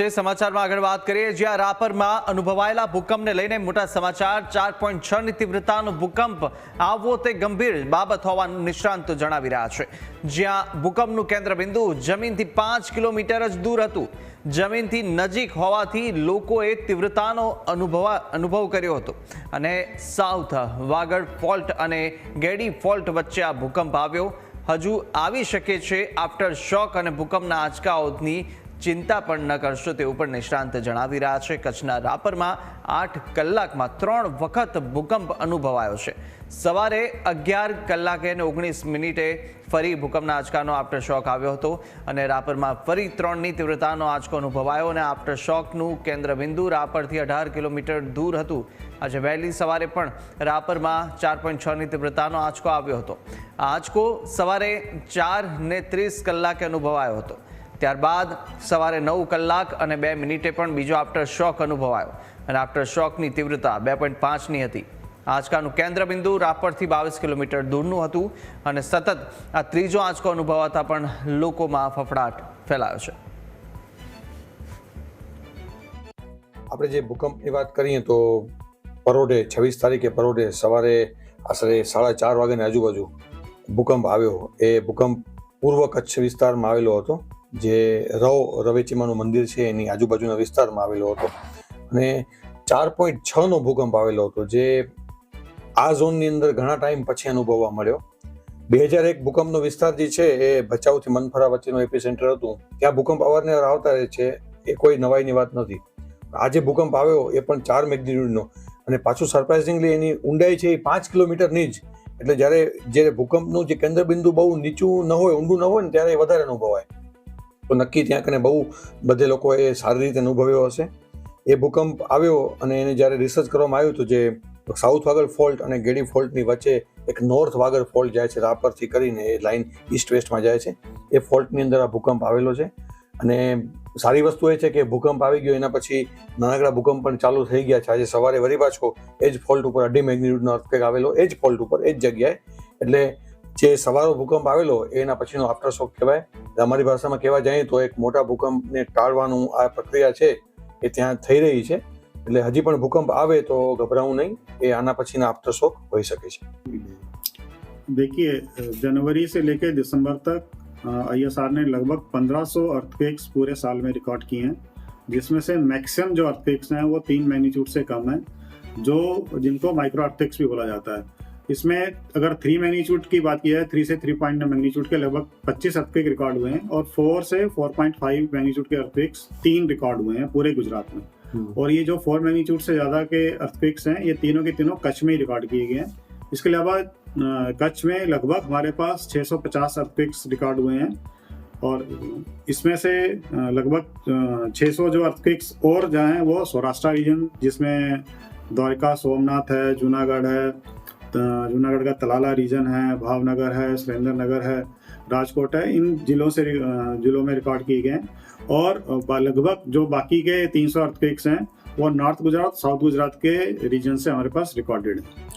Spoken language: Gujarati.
છે, સમાચારમાં આગળ વાત કરીએ. જ્યાં રાપરમાં અનુભવાયેલા ભૂકંપને લઈને મોટા સમાચાર. ચાર પોઈન્ટ છ ની તીવ્રતાનો ભૂકંપ આવવો તે ગંભીર બાબત હોવાનું નિષ્ણાંતો જણાવી રહ્યા છે. જ્યાં ભૂકંપનું કેન્દ્ર બિંદુ જમીનથી પાંચ કિલોમીટર જ દૂર હતું. જમીનથી નજીક હોવાથી લોકોએ તીવ્રતાનો અનુભવ અનુભવ કર્યો હતો. અને સાઉથ વાગડ ફોલ્ટ અને ગેડી ફોલ્ટ વચ્ચે આ ભૂકંપ આવ્યો. હજુ આવી શકે છે આફ્ટર શોક અને ભૂકંપના આંચકાઓની ચિંતા પણ ન કરશો તેવું પણ નિષ્ણાંત જણાવી રહ્યા છે. કચ્છના રાપરમાં આઠ કલાકમાં ત્રણ વખત ભૂકંપ અનુભવાયો છે. સવારે અગિયાર કલાકે અને ઓગણીસ મિનિટે ફરી ભૂકંપના આંચકાનો આફ્ટર શોક આવ્યો હતો અને રાપરમાં ફરી ત્રણની તીવ્રતાનો આંચકો અનુભવાયો અને આફ્ટર શોકનું કેન્દ્ર બિંદુ રાપરથી અઢાર કિલોમીટર દૂર હતું. આજે વહેલી સવારે પણ રાપરમાં ચાર પોઈન્ટ છની તીવ્રતાનો આંચકો આવ્યો હતો. આ આંચકો સવારે ચાર ને ત્રીસ કલાકે અનુભવાયો હતો. ત્યારબાદ સવારે નવ કલાક અને બે મિનિટે પણ બીજો આફ્ટર શોક અનુભવાયો. અને આફ્ટર શોકની તીવ્રતા બે પોઈન્ટ પાંચની હતી. આંચકાનું કેન્દ્રબિંદુ રાપરથી બાવીસ કિલોમીટર દૂરનું હતું અને સતત આ ત્રીજો આંચકો અનુભવાતા પણ લોકોમાં ફફડાટ ફેલાયો છે. આપણે જે ભૂકંપની વાત કરીએ તો પરોઢે છવ્વીસ તારીખે પરોઢે સવારે આશરે સાડા ચાર વાગ્યાની આજુબાજુ ભૂકંપ આવ્યો. એ ભૂકંપ પૂર્વ કચ્છ વિસ્તારમાં આવેલો હતો. જે રવ, રવેચીમાનું મંદિર છે, એની આજુબાજુના વિસ્તારમાં આવેલો હતો. અને ચાર પોઈન્ટ છનો ભૂકંપ આવેલો હતો, જે આ ઝોનની અંદર ઘણા ટાઈમ પછી અનુભવવા મળ્યો. બે હજાર એક ભૂકંપનો વિસ્તાર જે છે, એ ભચાઉથી મનફરા વચ્ચેનું એપી સેન્ટર હતું. ત્યાં ભૂકંપ અવારનવાર આવતા રહે છે, એ કોઈ નવાઈની વાત નથી. આજે ભૂકંપ આવ્યો, એ પણ ચાર મેગ્નિટ્યુડનો. અને પાછું સરપ્રાઇઝિંગલી એની ઊંડાઈ છે એ પાંચ કિલોમીટરની જ. એટલે જ્યારે જ્યારે ભૂકંપનું જે કેન્દ્રબિંદુ બહુ નીચું ન હોય, ઊંડું ન હોય ને, ત્યારે એ વધારે અનુભવાય. તો નક્કી ત્યાં કને બહુ બધે લોકોએ સારી રીતે અનુભવ્યો હશે. એ ભૂકંપ આવ્યો અને એને જ્યારે રિસર્ચ કરવામાં આવ્યું હતું જે સાઉથ વાગડ ફોલ્ટ અને ગેડી ફોલ્ટની વચ્ચે એક નોર્થ વાગડ ફોલ્ટ જાય છે, રાપરથી કરીને એ લાઇન ઈસ્ટ વેસ્ટમાં જાય છે. એ ફોલ્ટની અંદર આ ભૂકંપ આવેલો છે. અને સારી વસ્તુ એ છે કે ભૂકંપ આવી ગયો, એના પછી નાનકડા ભૂકંપ પણ ચાલુ થઈ ગયા છે. આજે સવારે વરી પાછો એ જ ફોલ્ટ ઉપર અઢી મેગ્નિટ્યુડનો અર્થક્વેક આવેલો, એ જ ફોલ્ટ ઉપર, એ જ જગ્યાએ. એટલે જે સવારો ભૂકંપ આવેલો એના પછીનો આફ્ટર શોક કહેવાય અમારી ભાષામાં કહેવા જઈએ તો એક મોટા ભૂકંપને ટાળવાનું આ પ્રક્રિયા છે એ ત્યાં થઈ રહી છે એટલે હજી પણ ભૂકંપ આવે તો ગભરાવું નહીં એ આના પછીના આફ્ટર શોક હોઈ શકે છે देखिए जनवरी से लेकर दिसंबर तक आई ने लगभग 1500 अर्थक्वेक्स पूरे साल में रिकॉर्ड किए हैं जिसमें से मैक्सिमम जो अर्थक्वेक्स हैं वो तीन मैग्नीट्यूड से कम है जो जिनको माइक्रो अर्थक्वेक्स भी बोला जाता है इसमें अगर थ्री मैग्नीट्यूड की बात की जाए थ्री से थ्री पॉइंट मैग्नीट्यूड के लगभग 25 अर्थक्वेक रिकॉर्ड हुए हैं और फोर से 4.5 मैग्नीट्यूड के अर्थक्वेक्स तीन रिकॉर्ड हुए हैं पूरे गुजरात में। और ये जो फोर मैग्नीट्यूड से ज़्यादा के अर्थक्वेक्स हैं ये तीनों के तीनों कच्छ में ही रिकॉर्ड किए गए हैं। इसके अलावा कच्छ में लगभग हमारे पास 650 अर्थक्वेक्स रिकॉर्ड हुए हैं और इसमें से लगभग अ, 600 जो अर्थक्वेक्स और जो हैं वो सौराष्ट्र रीजन जिसमें द्वारका सोमनाथ है जूनागढ़ है जूनागढ़ का तलाला रीजन है, भावनगर है, सुरेंद्र नगर है, राजकोट है, इन जिलों से जिलों में रिकॉर्ड किए गए और लगभग जो बाकी के तीन सौ हैं, वो नॉर्थ गुजरात साउथ गुजरात के रीजन से हमारे पास रिकॉर्डेड है।